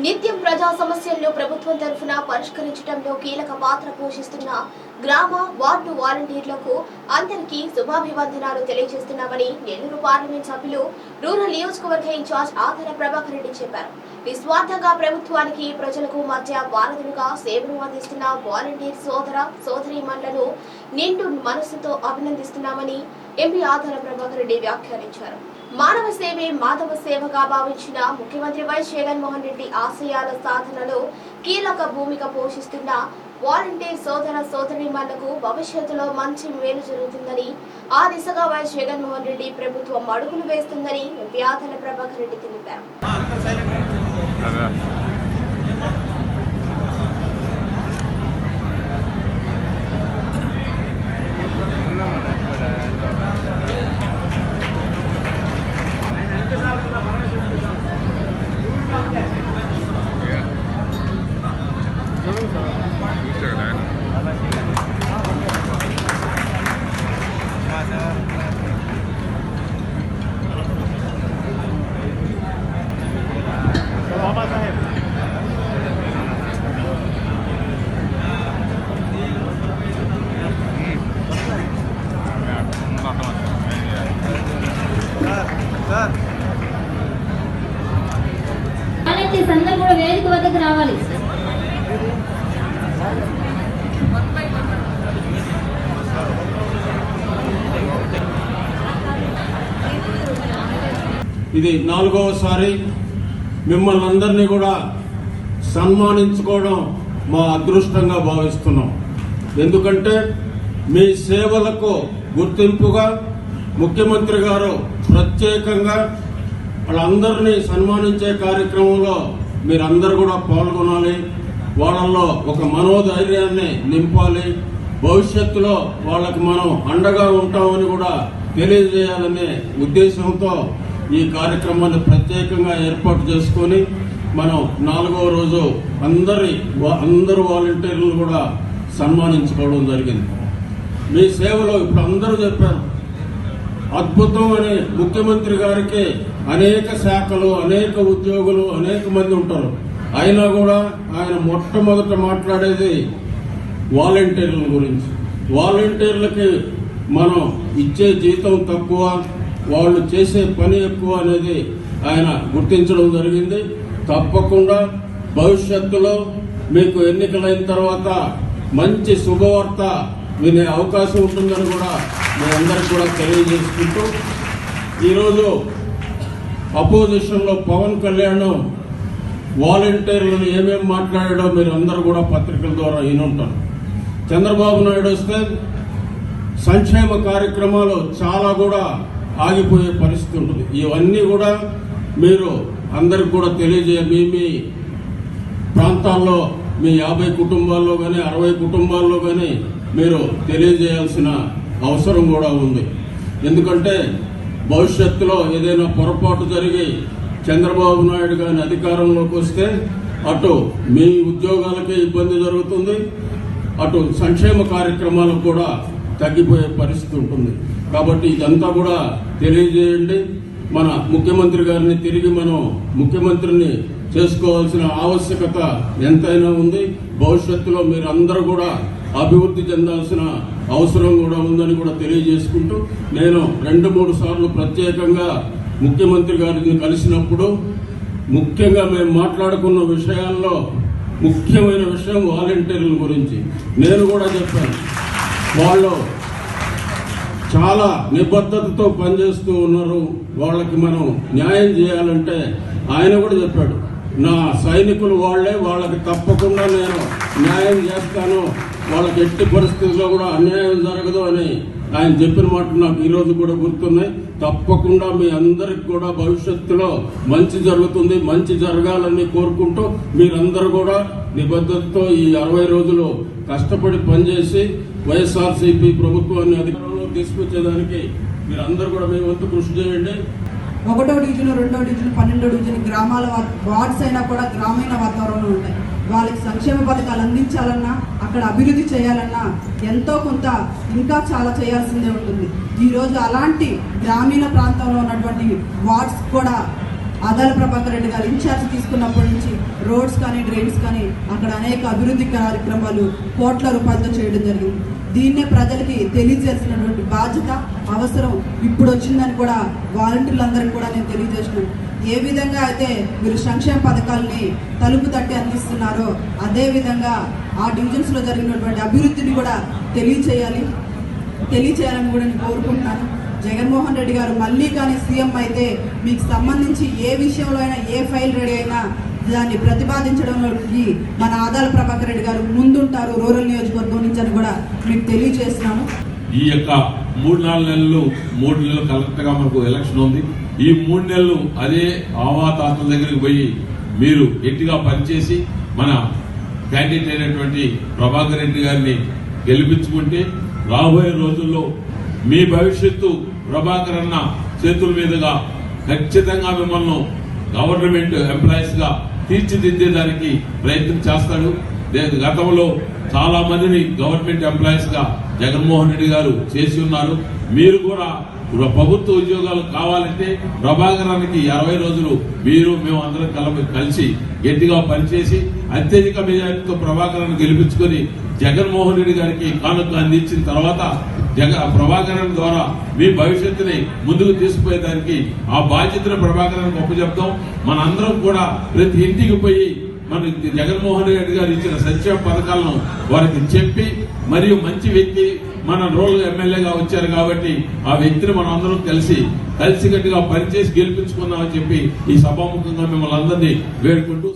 నిత్యం ప్రజా సమస్యలను ప్రభుత్వం తరఫున పరిష్కరించడంలో కీలక పాత్ర పోషిస్తున్న గ్రామ వార్డు వాలంటీర్లకు అందరికీ శుభాభివందనాలు తెలియజేస్తున్నామని నెల్లూరు పార్లమెంట్ సభ్యులు రూరల్ నియోజకవర్గ ఇన్ఛార్జ్ ఆధార ప్రభాకర్ రెడ్డి చెప్పారు. నిస్వార్థంగా ప్రభుత్వానికి ప్రజలకు మధ్య వారధులుగా సేవలు అందిస్తున్న వాలంటీర్ సోదర సోదరీమణులను నిండు మనస్సుతో అభినందిస్తున్నామని ఎంపీ ఆధార ప్రభాకర్ రెడ్డి వ్యాఖ్యానించారు. మానవ సేవే మాధవ సేవగా భావించిన ముఖ్యమంత్రి వైఎస్ జగన్మోహన్ రెడ్డి ఆశయాల సాధనలో కీలక భూమిక పోషిస్తున్న వాలంటీర్ సోదర సోదరీమణులకు భవిష్యత్తులో మంచి మేలు జరుగుతుందని ఆ దిశగా వైఎస్ జగన్మోహన్ రెడ్డి ప్రభుత్వం అడుగులు వేస్తుందని వ్యాధన ప్రభాకర్ రెడ్డి తెలిపారు. అదే చూసా కదా వాలంటీర్స్ అందరూ కూడా వేదిక వద్దకు రావాలి. ఇది నాలుగవసారి మిమ్మల్ని అందరినీ కూడా సన్మానించుకోవడం మా అదృష్టంగా భావిస్తున్నాం. ఎందుకంటే మీ సేవలకు గుర్తింపుగా ముఖ్యమంత్రి గారు ప్రత్యేకంగా వాళ్ళందరినీ సన్మానించే కార్యక్రమంలో మీరందరూ కూడా పాల్గొనాలి. వాళ్ళల్లో ఒక మనోధైర్యాన్ని నింపాలి. భవిష్యత్తులో వాళ్ళకి మనం అండగా ఉంటామని కూడా తెలియజేయాలనే ఉద్దేశంతో ఈ కార్యక్రమాన్ని ప్రత్యేకంగా ఏర్పాటు చేసుకొని మనం నాలుగవ రోజు అందరి వా- అందరు వాలంటీర్లు కూడా సన్మానించుకోవడం జరిగింది. మీ సేవలో ఇప్పుడు అందరూ చెప్పారు. అద్భుతం అని ముఖ్యమంత్రి గారికి అనేక శాఖలు అనేక ఉద్యోగులు అనేక మంది ఉంటారు. అయినా కూడా ఆయన మొట్టమొదట మాట్లాడేది వాలంటీర్ల గురించి. వాలంటీర్లకి మనం ఇచ్చే జీతం తక్కువ వాళ్ళు చేసే పని ఎక్కువ అనేది ఆయన గుర్తించడం జరిగింది. తప్పకుండా భవిష్యత్తులో మీకు ఎన్నికలైన తర్వాత మంచి శుభవార్త వినే అవకాశం ఉంటుందని కూడా మీ అందరికి కూడా తెలియజేసుకుంటూ ఈరోజు అపోజిషన్లో పవన్ కళ్యాణ్ వాలంటీర్లను ఏమేమి మాట్లాడాడో మీరు అందరూ కూడా పత్రికల ద్వారా వినుంటారు. చంద్రబాబు నాయుడు వస్తే సంక్షేమ కార్యక్రమాలు చాలా కూడా ఆగిపోయే పరిస్థితి ఉంటుంది. ఇవన్నీ కూడా మీరు అందరికి కూడా తెలియజేయ మీ మీ ప్రాంతాల్లో మీ యాభై కుటుంబాల్లో కానీ అరవై కుటుంబాల్లో కానీ మీరు తెలియజేయాల్సిన అవసరం కూడా ఉంది. ఎందుకంటే భవిష్యత్తులో ఏదైనా పొరపాటు జరిగి చంద్రబాబు నాయుడు గారిని అధికారంలోకి వస్తే అటు మీ ఉద్యోగాలకే ఇబ్బంది జరుగుతుంది అటు సంక్షేమ కార్యక్రమాలకు కూడా తగ్గిపోయే పరిస్థితి ఉంటుంది. కాబట్టి ఇదంతా కూడా తెలియజేయండి. మన ముఖ్యమంత్రి గారిని తిరిగి మనం ముఖ్యమంత్రిని చేసుకోవాల్సిన ఆవశ్యకత ఎంతైనా ఉంది. భవిష్యత్తులో మీరందరూ కూడా అభివృద్ధి చెందాల్సిన అవసరం కూడా ఉందని కూడా తెలియజేసుకుంటూ నేను రెండు మూడు సార్లు ప్రత్యేకంగా ముఖ్యమంత్రి గారిని కలిసినప్పుడు ముఖ్యంగా మేము మాట్లాడుకున్న విషయాల్లో ముఖ్యమైన విషయం వాలంటీర్ల గురించి. నేను కూడా చెప్పాను. వాళ్ళు చాలా నిబద్ధతతో పనిచేస్తూ ఉన్నారు. వాళ్ళకి మనం న్యాయం చేయాలంటే ఆయన కూడా చెప్పాడు. నా సైనికులు వాళ్ళే వాళ్ళకి తప్పకుండా నేను న్యాయం చేస్తాను. వాళ్ళకి ఎట్టి పరిస్థితుల్లో కూడా అన్యాయం జరగదు అని ఆయన చెప్పిన మాటలు నాకు ఈరోజు కూడా గుర్తున్నాయి. తప్పకుండా మీ అందరికి కూడా భవిష్యత్తులో మంచి జరుగుతుంది మంచి జరగాలని కోరుకుంటూ మీరందరూ కూడా నిబద్ధతతో ఈ అరవై రోజులు కష్టపడి పనిచేసి వైఎస్ఆర్సీపీ ప్రభుత్వాన్ని అధికారంలో తీసుకొచ్చేదానికి మీరందరూ కూడా మీ వంతు కృషి చేయండి. ఒకటో డివిజన్ రెండో డివిజన్ పన్నెండో డివిజన్ గ్రామాల వార్డ్స్ అయినా కూడా గ్రామీణ వాతావరణంలో ఉంటాయి. వాళ్ళకి సంక్షేమ పథకాలు అందించాలన్నా అక్కడ అభివృద్ధి చేయాలన్నా ఎంతో కొంత ఇంకా చాలా చేయాల్సిందే ఉంటుంది. ఈరోజు అలాంటి గ్రామీణ ప్రాంతంలో ఉన్నటువంటి వార్డ్స్ కూడా ఆదాల ప్రభాకర్ రెడ్డి గారు ఇన్ఛార్జ్ తీసుకున్నప్పటి నుంచి రోడ్స్ కానీ డ్రైన్స్ కానీ అక్కడ అనేక అభివృద్ధి కార్యక్రమాలు కోట్ల రూపాయలతో చేయడం జరిగింది. దీన్నే ప్రజలకి తెలియజేసినటువంటి బాధ్యత అవసరం ఇప్పుడు వచ్చిందని కూడా వాలంటీర్లందరికీ కూడా నేను తెలియజేస్తున్నాను. ఏ విధంగా అయితే మీరు సంక్షేమ పథకాలని తలుపు తట్టి అందిస్తున్నారో అదేవిధంగా ఆ డివిజన్స్లో జరిగినటువంటి అభివృద్ధిని కూడా తెలియచేయాలి. తెలియచేయాలని కూడా నేను కోరుకుంటున్నాను. జగన్మోహన్ రెడ్డి గారు మళ్ళీ కానీ సీఎం అయితే మీకు సంబంధించి ఏ విషయంలో అయినా ఏ ఫైల్ రెడీ అయినా దాన్ని ప్రతిపాదించడంలోకి మన ఆదాల ప్రభాకర్ రెడ్డి గారు ముందుంటారు రూరల్ నియోజకవర్గం నుంచి అని కూడా మీకు తెలియజేస్తున్నాను. ఈ యొక్క మూడు నాలుగు నెలలు మూడు నెలలు కరెక్ట్ మనకు ఎలక్షన్ ఉంది. ఈ మూడు నెలలు అదే ఆవాతాతల దగ్గరికి పోయి మీరు గట్టిగా పనిచేసి మన క్యాండిడేట్ అయినటువంటి ప్రభాకర్ రెడ్డి గారిని గెలిపించుకుంటే రాబోయే రోజుల్లో మీ భవిష్యత్తు ప్రభాకర్ అన్న చేతుల మీదుగా ఖచ్చితంగా మిమ్మల్ని గవర్నమెంట్ ఎంప్లాయీస్గా తీర్చిదిద్దేదానికి ప్రయత్నం చేస్తాడు. గతంలో చాలా మందిని గవర్నమెంట్ ఎంప్లాయీస్గా జగన్మోహన్ రెడ్డి గారు చేసి ఉన్నారు. మీరు కూడా ప్రభుత్వ ఉద్యోగాలు కావాలంటే ప్రభాకరానికి అరవై రోజులు మీరు మేము అందరం కల కలిసి గట్టిగా పనిచేసి అత్యధిక మెజారిటీతో ప్రభాకరాన్ని గెలిపించుకొని జగన్మోహన్ రెడ్డి గారికి కానుక అందించిన తర్వాత జగ ప్రభాకరన్ ద్వారా మీ భవిష్యత్తుని ముందుకు తీసుకుపోయేదానికి ఆ బాధ్యతను ప్రభాకరానికి ఒప్పచెప్తాం. మనందరం కూడా ప్రతి ఇంటికి పోయి మన జగన్మోహన్ రెడ్డి గారు ఇచ్చిన సంక్షేమ పథకాలను వారికి చెప్పి మరియు మంచి వ్యక్తి మన రూరల్ ఎమ్మెల్యేగా వచ్చారు కాబట్టి ఆ వ్యక్తిని మనం అందరం కలిసి కలిసికట్టుగా పనిచేసి గెలిపించుకుందామని చెప్పి ఈ సభాముఖంగా మిమ్మల్ని అందరినీ వేడుకుంటూ